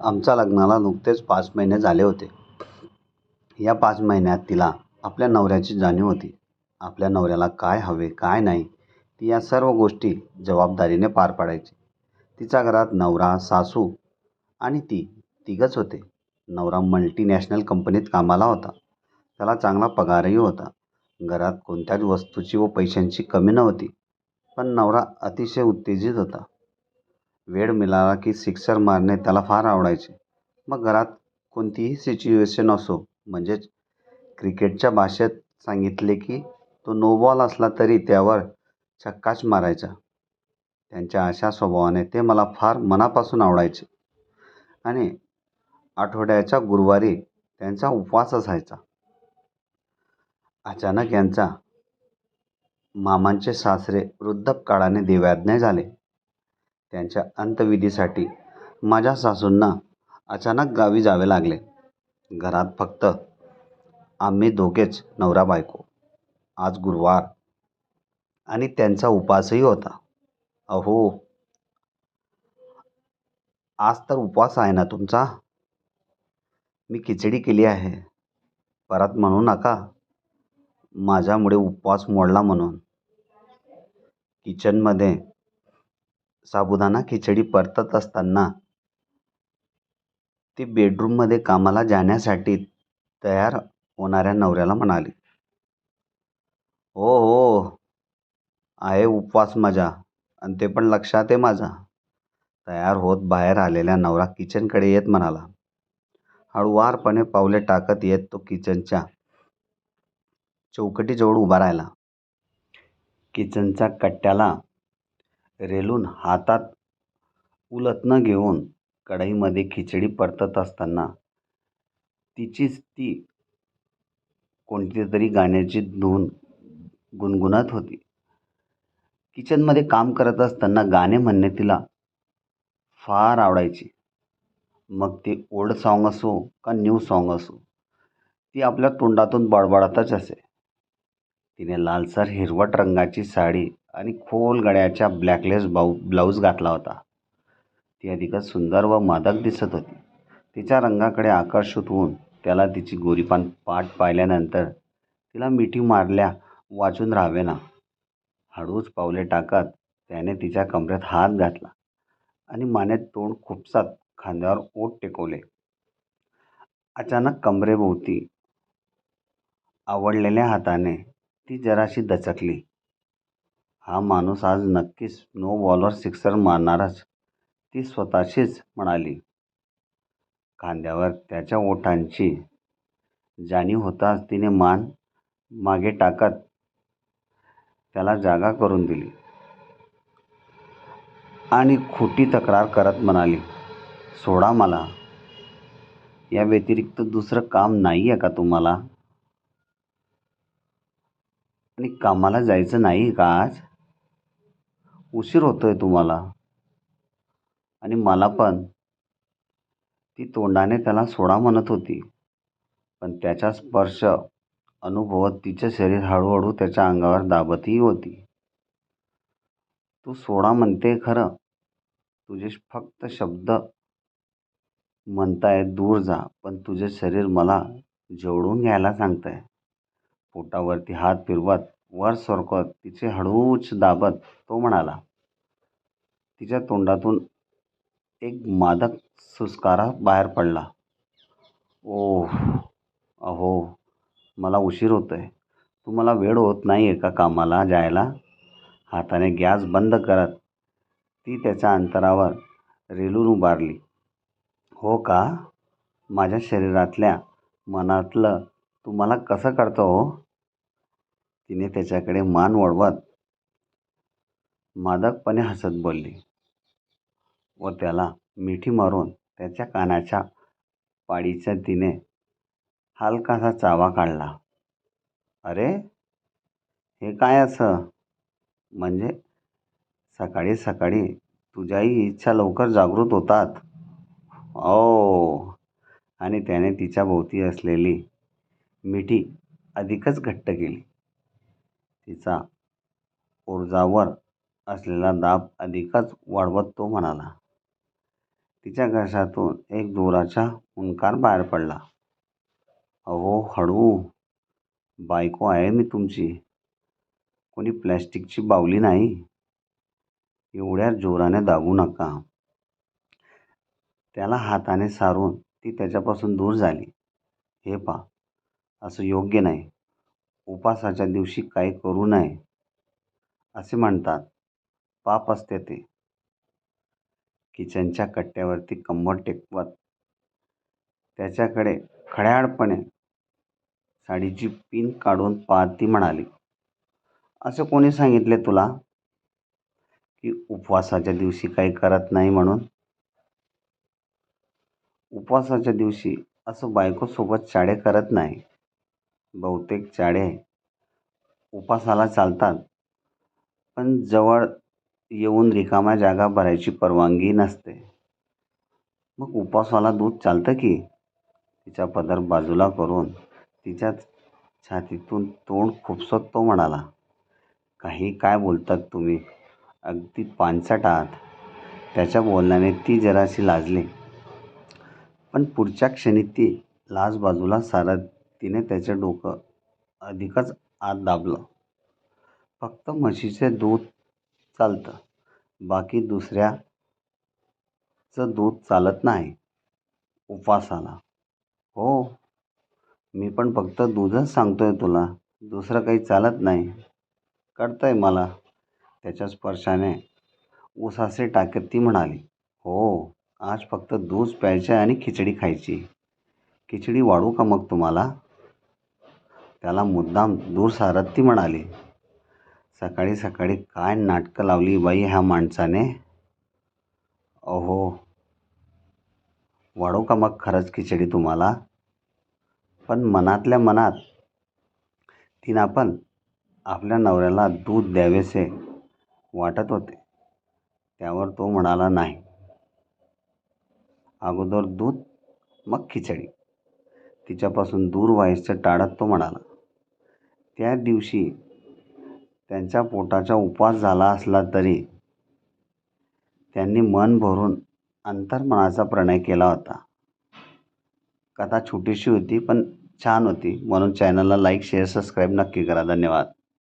आमच्या लग्नाला नुकतेच पाच महिने झाले होते. या पाच महिन्यात तिला आपल्या नवऱ्याची जाणीव होती. आपल्या नवऱ्याला काय हवे काय नाही ती या सर्व गोष्टी जबाबदारीने पार पाडायची. तिच्या घरात नवरा सासू आणि ती तिघंच होते. नवरा मल्टीनॅशनल कंपनीत कामाला होता. त्याला चांगला पगारही होता. घरात कोणत्याच वस्तूची व पैशांची कमी नव्हती. पण नवरा अतिशय उत्तेजित होता. वेळ मिळाला की सिक्सर मारणे त्याला फार आवडायचे. मग घरात कोणतीही सिच्युएशन असो म्हणजेच क्रिकेटच्या भाषेत सांगितले की तो नो बॉल असला तरी त्यावर छक्काच मारायचा. त्यांच्या अशा स्वभावाने ते मला फार मनापासून आवडायचे. आणि आठवड्याच्या गुरुवारी त्यांचा उपवास असायचा. अचानक यांचा मामांचे सासरे वृद्धपकाळाने देवाज्ञ झाले. त्यांच्या अंत्यविधीसाठी माझ्या सासूंना अचानक गावी जावे लागले. घरात फक्त आम्ही दोघेच नवरा बायको. आज गुरुवार आणि त्यांचा उपवासही होता. अहो आज तर उपवास आहे ना तुमचा? मी खिचडी केली आहे. परत म्हणू नका. माझ्यामुळे उपवास मोडला म्हणून. किचनमध्ये साबुदाणा खिचडी परतत असताना ती बेडरूममध्ये कामाला जाण्यासाठी तयार होणाऱ्या नवऱ्याला म्हणाली. हो हो आहे उपवास माझा आणि ते पण लक्षात आहे माझा. तयार होत बाहेर आलेल्या नवरा किचनकडे येत म्हणाला. हळुवारपणे पावले टाकत येत तो किचनच्या चौकटीजवळ उभा राहिला. किचनच्या कट्ट्याला रेलून हातात उलथनं घेऊन कढईमध्ये खिचडी परतत असताना तिचीच ती कोणती तरी गाण्याची धून गुणगुणत होती. किचनमध्ये काम करत असताना गाणे म्हणणे तिला फार आवडायचे. मग ते ओल्ड सॉन्ग असो का न्यू सॉन्ग असो ती आपल्या तोंडातून बडबडतच असे. तिने लालसर हिरवट रंगाची साडी आणि खोल गळ्याच्या ब्लॅकलेस बाऊ ब्लाऊज घातला होता. ती अधिकच सुंदर व मादक दिसत होती. तिच्या रंगाकडे आकर्षित होऊन त्याला तिची गोरीपान पाठ पाहिल्यानंतर तिला मिठी मारल्या वाचून राहावे ना हळूच पावले टाकत त्याने तिच्या कमरेत हात घातला आणि मानेत तोंड खुपसात खांद्यावर ओठ टेकवले. अचानक कमरेभोवती आवडलेल्या हाताने ती जराशी दचकली. हा माणूस आज नक्कीच नो बॉलवर सिक्सर मारणारच ती स्वतःशीच म्हणाली. खांद्यावर त्याच्या ओठांची जाणीव होताच तिने मान मागे टाकत त्याला जागा करून दिली आणि खोटी तक्रार करत म्हणाली सोडा मला. या व्यतिरिक्त दुसरं काम नाही आहे का तुम्हाला? आणि कामाला जायचं नाही का आज? उशीर होतो आहे तुम्हाला. आणि मला पण. ती तोंडाने त्याला सोडा म्हणत होती. पण त्याचा स्पर्श अनुभवत तिचे शरीर हळूहळू त्याच्या अंगावर दाबतही होती. तू सोडा म्हणते खरं. तुझे फक्त शब्द म्हणताय दूर जा. पण तुझे शरीर मला जेवढून घ्यायला सांगताय. पोटावरती हात फिरवत वर सरकत तिचे हळूच दाबत तो म्हणाला तिच्या तोंडातून एक मादक सुस्कारा बाहेर पडला. ओह अहो मला उशीर होतो आहे तुम्हाला वेळ होत नाही आहे का कामाला जायला? हाताने गॅस बंद करत ती त्याच्या अंतरावर रेलून उभारली. हो का? माझ्या शरीरातल्या मनातलं तू मला कसं करतो हो? तिने त्याच्याकडे मान वळवत मादकपणे हसत बोलली. व त्याला मिठी मारून त्याच्या कानाच्या पाडीचा तिने हलकासा चावा काढला. अरे हे काय असं? म्हणजे सकाळी सकाळी तुझ्याही इच्छा लवकर जागृत होतात. ओ आणि त्याने तिच्या भोवती असलेली मिठी अधिकच घट्ट केली. तिचा ऊर्जावर असलेला दाब अधिकच वाढवत तो म्हणाला. तिच्या घशातून एक जोराचा हुंकार बाहेर पडला. अहो हळू. बायको आहे मी तुमची. कोणी प्लॅस्टिकची बावली नाही. एवढ्या जोराने दाबू नका. त्याला हाताने सारून ती त्याच्यापासून दूर झाली. हे पा असं योग्य नाही. उपासाच्या दिवशी काही करू नये असे म्हणतात. पाप असते ते. किचनच्या कट्ट्यावरती कंबर टेकवत त्याच्याकडे खड्याळपणे साडीची पिन काढून पाहती म्हणाली असं कोणी सांगितले तुला की उपवासाच्या दिवशी काही करत नाही म्हणून? उपवासाच्या दिवशी असं बायकोसोबत शाळे करत नाही. बहुतेक चाळे उपासाला चालतात. पण जवळ येऊन रिकाम्या जागा भरायची परवानगी नसते. मग उपवासाला दूध चालतं की? तिचा पदर बाजूला करून तिच्या छातीतून तोंड खुपसत तो म्हणाला. काही काय बोलतात तुम्ही? अगदी पानसट आहात. त्याच्या बोलण्याने ती जराशी लाजली. पण पुढच्या क्षणी ती लाज बाजूला सारत तिने त्याचं डोकं अधिकच आत दाबलं. फक्त म्हशीचे दूध चालतं. बाकी दुसऱ्याचं दूध चालत नाही. उपवासाला हो. मी पण फक्त दूधच सांगतोय तुला. दुसरं काही चालत नाही. कळतंय मला. त्याच्या स्पर्शाने उसासे टाकत ती म्हणाली. हो. आज फक्त दूध प्यायचे आणि खिचडी खायची. खिचडी वाढू का मग तुम्हाला? त्याला मुद्दाम दूर सारत ती म्हणाली सकाळी सकाळी काय नाटकं लावली बाई ह्या माणसाने? अहो वाढू का मग खरंच खिचडी तुम्हाला? पण मनातल्या मनात तिनं आपण आपल्या नवऱ्याला दूध द्यावेसे वाटत होते. त्यावर तो म्हणाला नाही. अगोदर दूध मग खिचडी. तिच्यापासून दूर व्हायचं टाळत तो म्हणाला त्या दिवशी त्यांच्या पोटाचा उपवास झाला असला तरी त्यांनी मन भरून अंतर्मनाचा प्रणय केला होता. कथा छोटीशी होती पण छान होती. म्हणून चॅनलला लाईक शेअर सबस्क्राईब नक्की करा. धन्यवाद.